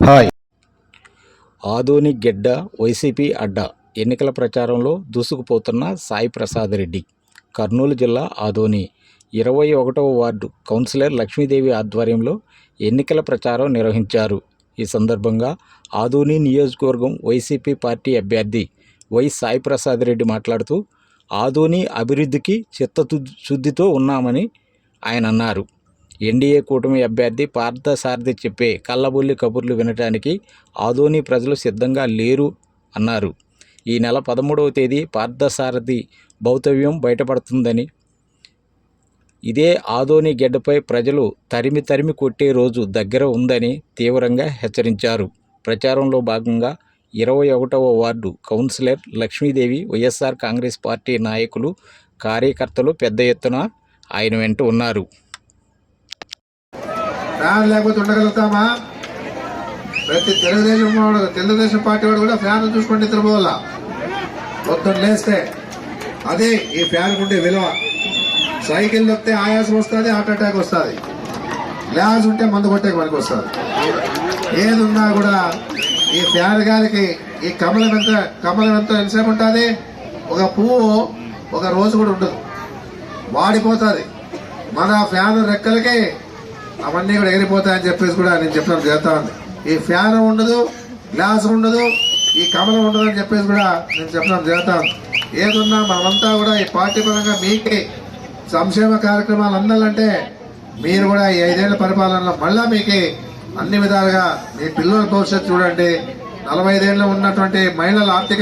Hi. Adoni గెడ్డ YCP అడ్డా ఎన్నికల ప్రచారంలో దూసుకుపోతున్న సాయి ప్రసాద్ రెడ్డి. కర్నూలు జిల్లా ఆదోని ఇరవై ఒకటవ వార్డు కౌన్సిలర్ లక్ష్మీదేవి ఆధ్వర్యంలో ఎన్నికల ప్రచారం నిర్వహించారు. ఈ సందర్భంగా ఆదోని నియోజకవర్గం వైసీపీ పార్టీ అభ్యర్థి వై సాయి ప్రసాద్ రెడ్డి మాట్లాడుతూ ఆదోని అభివృద్ధికి చిత్తశుద్ధితో ఉన్నామని ఆయన అన్నారు. ఎన్డీఏ కూటమి అభ్యర్థి పార్థసారథి చెప్పే కళ్ళబొల్లి కబుర్లు వినటానికి ఆదోని ప్రజలు సిద్ధంగా లేరు అన్నారు. ఈ నెల పదమూడవ తేదీ పార్థసారథి భౌతవ్యం బయటపడుతుందని ఇదే ఆదోని గెడ్డపై ప్రజలు తరిమి తరిమి కొట్టే రోజు దగ్గర ఉందని తీవ్రంగా హెచ్చరించారు. ప్రచారంలో భాగంగా ఇరవై ఒకటవ ward councillor Lakshmidevi YSR Congress party నాయకులు కార్యకర్తలు పెద్ద ఎత్తున ఆయన వెంట ఉన్నారు. ఫ్యాన్ లేకపోతే ఉండగలుగుతామా? ప్రతి తెలుగుదేశం వాడు తెలుగుదేశం పార్టీ వాడు కూడా ఫ్యాన్ చూసుకొని నిద్రపోవాలా. పొద్దున్న లేస్తే అదే ఈ ఫ్యాన్ ఉండే విలువ. సైకిల్ వస్తే ఆయాసం వస్తుంది హార్ట్ అటాక్ వస్తుంది. గ్లాస్ ఉంటే మందు కొట్టే పనికి వస్తుంది. ఏది ఉన్నా కూడా ఈ ఫ్యాన్ గాలికి ఈ కమలం ఎంత కమలం ఎంత ఎంతసేపు ఉంటుంది? ఒక పువ్వు ఒక రోజు కూడా ఉండదు. వాడిపోతుంది. మన ఫ్యాన్ రెక్కలకి అవన్నీ కూడా ఎగిరిపోతాయని చెప్పేసి కూడా నేను చెప్పడం జరుగుతా ఉంది. ఈ ఫ్యాన్ ఉండదు గ్లాస్ ఉండదు ఈ కమలం ఉండదు అని చెప్పేసి కూడా నేను చెప్పడం చేస్తాను ఉంది. ఏదున్నా మనమంతా కూడా ఈ పార్టీ పరంగా మీకే సంక్షేమ కార్యక్రమాలు అందాలంటే మీరు కూడా ఈ ఐదేళ్ళ పరిపాలనలో మళ్ళా మీకు అన్ని విధాలుగా మీ పిల్లల భవిష్యత్తు చూడండి. నలభై ఐదేళ్ళు ఉన్నటువంటి మహిళల ఆర్థిక